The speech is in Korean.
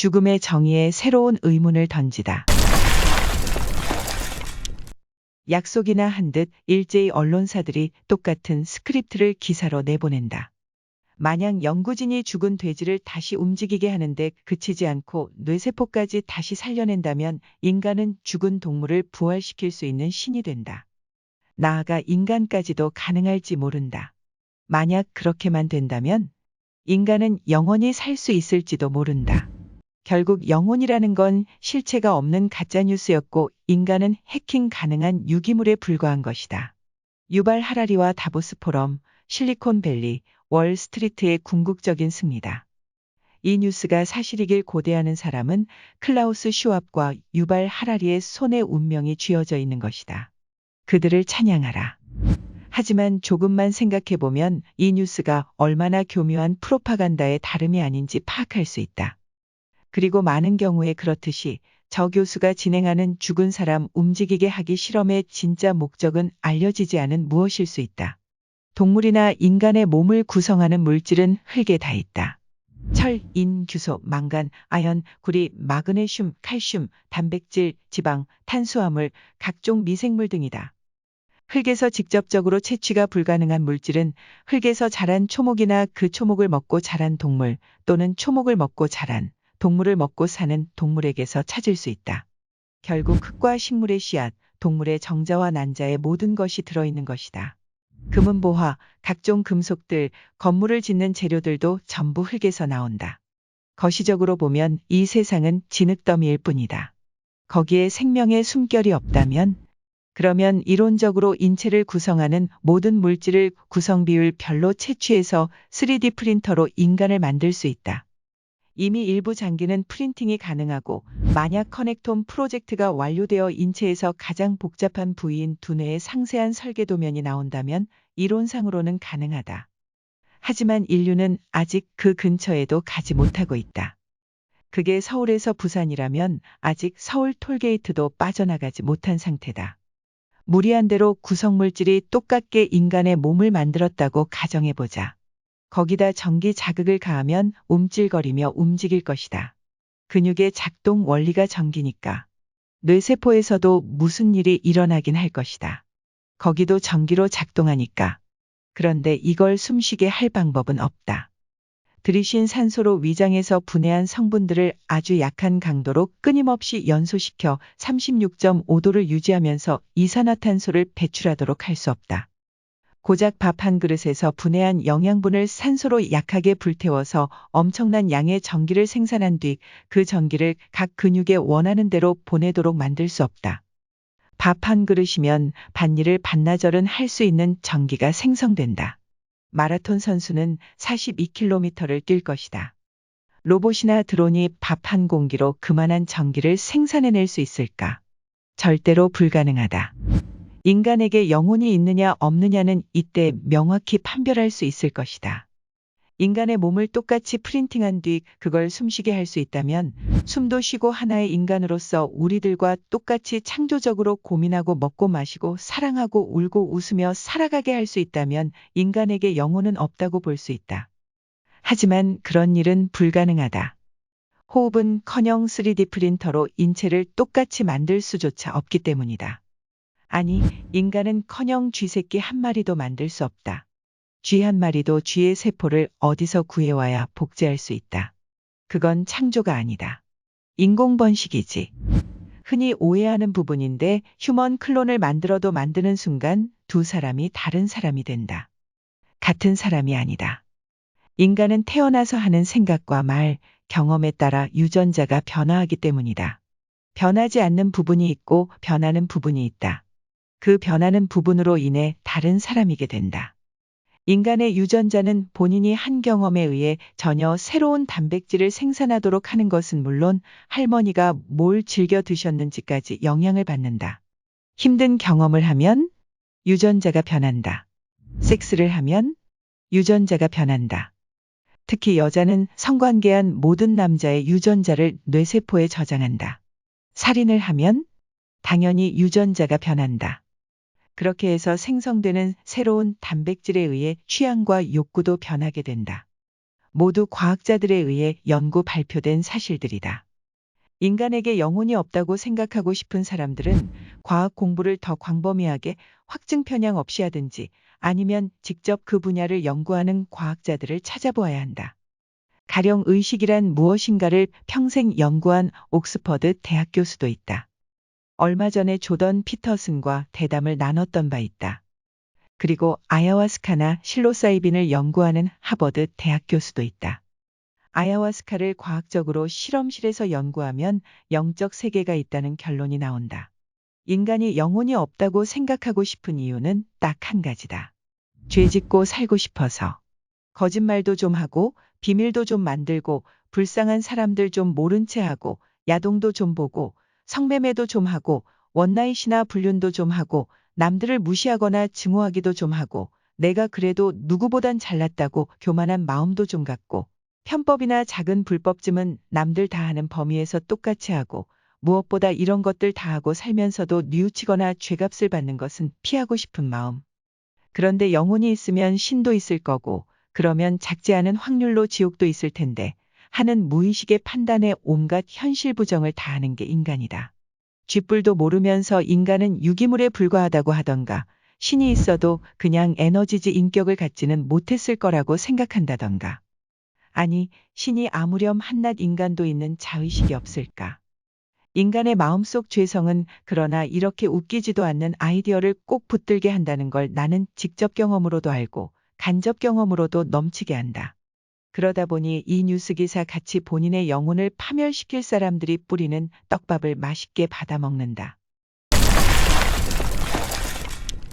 죽음의 정의에 새로운 의문을 던지다. 약속이나 한 듯 일제히 언론사들이 똑같은 스크립트를 기사로 내보낸다. 만약 연구진이 죽은 돼지를 다시 움직이게 하는데 그치지 않고 뇌세포까지 다시 살려낸다면 인간은 죽은 동물을 부활시킬 수 있는 신이 된다. 나아가 인간까지도 가능할지 모른다. 만약 그렇게만 된다면 인간은 영원히 살 수 있을지도 모른다. 결국 영혼이라는 건 실체가 없는 가짜뉴스였고 인간은 해킹 가능한 유기물에 불과한 것이다. 유발 하라리와 다보스 포럼, 실리콘밸리, 월스트리트의 궁극적인 승리다. 이 뉴스가 사실이길 고대하는 사람은 클라우스 슈왑과 유발 하라리의 손에 운명이 쥐어져 있는 것이다. 그들을 찬양하라. 하지만 조금만 생각해보면 이 뉴스가 얼마나 교묘한 프로파간다의 다름이 아닌지 파악할 수 있다. 그리고 많은 경우에 그렇듯이 저 교수가 진행하는 죽은 사람 움직이게 하기 실험의 진짜 목적은 알려지지 않은 무엇일 수 있다. 동물이나 인간의 몸을 구성하는 물질은 흙에 다 있다. 철, 인, 규소, 망간, 아연, 구리, 마그네슘, 칼슘, 단백질, 지방, 탄수화물, 각종 미생물 등이다. 흙에서 직접적으로 채취가 불가능한 물질은 흙에서 자란 초목이나 그 초목을 먹고 자란 동물 또는 초목을 먹고 자란 동물을 먹고 사는 동물에게서 찾을 수 있다. 결국 흙과 식물의 씨앗, 동물의 정자와 난자의 모든 것이 들어있는 것이다. 금은보화, 각종 금속들, 건물을 짓는 재료들도 전부 흙에서 나온다. 거시적으로 보면 이 세상은 진흙더미일 뿐이다. 거기에 생명의 숨결이 없다면 그러면 이론적으로 인체를 구성하는 모든 물질을 구성 비율 별로 채취해서 3D 프린터로 인간을 만들 수 있다. 이미 일부 장기는 프린팅이 가능하고 만약 커넥톰 프로젝트가 완료되어 인체에서 가장 복잡한 부위인 두뇌의 상세한 설계 도면이 나온다면 이론상으로는 가능하다. 하지만 인류는 아직 그 근처에도 가지 못하고 있다. 그게 서울에서 부산이라면 아직 서울 톨게이트도 빠져나가지 못한 상태다. 무리한 대로 구성물질이 똑같게 인간의 몸을 만들었다고 가정해보자. 거기다 전기 자극을 가하면 움찔거리며 움직일 것이다. 근육의 작동 원리가 전기니까. 뇌세포에서도 무슨 일이 일어나긴 할 것이다. 거기도 전기로 작동하니까. 그런데 이걸 숨쉬게 할 방법은 없다. 들이신 산소로 위장에서 분해한 성분들을 아주 약한 강도로 끊임없이 연소시켜 36.5도를 유지하면서 이산화탄소를 배출하도록 할 수 없다. 고작 밥 한 그릇에서 분해한 영양분을 산소로 약하게 불태워서 엄청난 양의 전기를 생산한 뒤 그 전기를 각 근육에 원하는 대로 보내도록 만들 수 없다. 밥 한 그릇이면 반일을 반나절은 할 수 있는 전기가 생성된다. 마라톤 선수는 42km를 뛸 것이다. 로봇이나 드론이 밥 한 공기로 그만한 전기를 생산해낼 수 있을까? 절대로 불가능하다. 인간에게 영혼이 있느냐 없느냐는 이때 명확히 판별할 수 있을 것이다. 인간의 몸을 똑같이 프린팅한 뒤 그걸 숨쉬게 할 수 있다면 숨도 쉬고 하나의 인간으로서 우리들과 똑같이 창조적으로 고민하고 먹고 마시고 사랑하고 울고 웃으며 살아가게 할 수 있다면 인간에게 영혼은 없다고 볼 수 있다. 하지만 그런 일은 불가능하다. 호흡은 커녕 3D 프린터로 인체를 똑같이 만들 수조차 없기 때문이다. 아니, 인간은 커녕 쥐새끼 한 마리도 만들 수 없다. 쥐 한 마리도 쥐의 세포를 어디서 구해와야 복제할 수 있다. 그건 창조가 아니다. 인공 번식이지. 흔히 오해하는 부분인데 휴먼 클론을 만들어도 만드는 순간 두 사람이 다른 사람이 된다. 같은 사람이 아니다. 인간은 태어나서 하는 생각과 말, 경험에 따라 유전자가 변화하기 때문이다. 변하지 않는 부분이 있고 변하는 부분이 있다. 그 변하는 부분으로 인해 다른 사람이게 된다. 인간의 유전자는 본인이 한 경험에 의해 전혀 새로운 단백질을 생산하도록 하는 것은 물론 할머니가 뭘 즐겨 드셨는지까지 영향을 받는다. 힘든 경험을 하면 유전자가 변한다. 섹스를 하면 유전자가 변한다. 특히 여자는 성관계한 모든 남자의 유전자를 뇌세포에 저장한다. 살인을 하면 당연히 유전자가 변한다. 그렇게 해서 생성되는 새로운 단백질에 의해 취향과 욕구도 변하게 된다. 모두 과학자들에 의해 연구 발표된 사실들이다. 인간에게 영혼이 없다고 생각하고 싶은 사람들은 과학 공부를 더 광범위하게 확증 편향 없이 하든지 아니면 직접 그 분야를 연구하는 과학자들을 찾아보아야 한다. 가령 의식이란 무엇인가를 평생 연구한 옥스퍼드 대학 교수도 있다. 얼마 전에 조던 피터슨과 대담을 나눴던 바 있다. 그리고 아야와스카나 실로사이빈을 연구하는 하버드 대학 교수도 있다. 아야와스카를 과학적으로 실험실에서 연구하면 영적 세계가 있다는 결론이 나온다. 인간이 영혼이 없다고 생각하고 싶은 이유는 딱 한 가지다. 죄 짓고 살고 싶어서. 거짓말도 좀 하고, 비밀도 좀 만들고, 불쌍한 사람들 좀 모른 채 하고, 야동도 좀 보고, 성매매도 좀 하고, 원나잇이나 불륜도 좀 하고, 남들을 무시하거나 증오하기도 좀 하고, 내가 그래도 누구보단 잘났다고 교만한 마음도 좀 갖고, 편법이나 작은 불법쯤은 남들 다 하는 범위에서 똑같이 하고, 무엇보다 이런 것들 다 하고 살면서도 뉘우치거나 죄값을 받는 것은 피하고 싶은 마음. 그런데 영혼이 있으면 신도 있을 거고, 그러면 작지 않은 확률로 지옥도 있을 텐데, 하는 무의식의 판단에 온갖 현실 부정을 다하는 게 인간이다. 쥐뿔도 모르면서 인간은 유기물에 불과하다고 하던가, 신이 있어도 그냥 에너지지 인격을 갖지는 못했을 거라고 생각한다던가. 아니, 신이 아무렴 한낱 인간도 있는 자의식이 없을까? 인간의 마음속 죄성은 그러나 이렇게 웃기지도 않는 아이디어를 꼭 붙들게 한다는 걸 나는 직접 경험으로도 알고 간접 경험으로도 넘치게 한다. 그러다 보니 이 뉴스 기사 같이 본인의 영혼을 파멸시킬 사람들이 뿌리는 떡밥을 맛있게 받아 먹는다.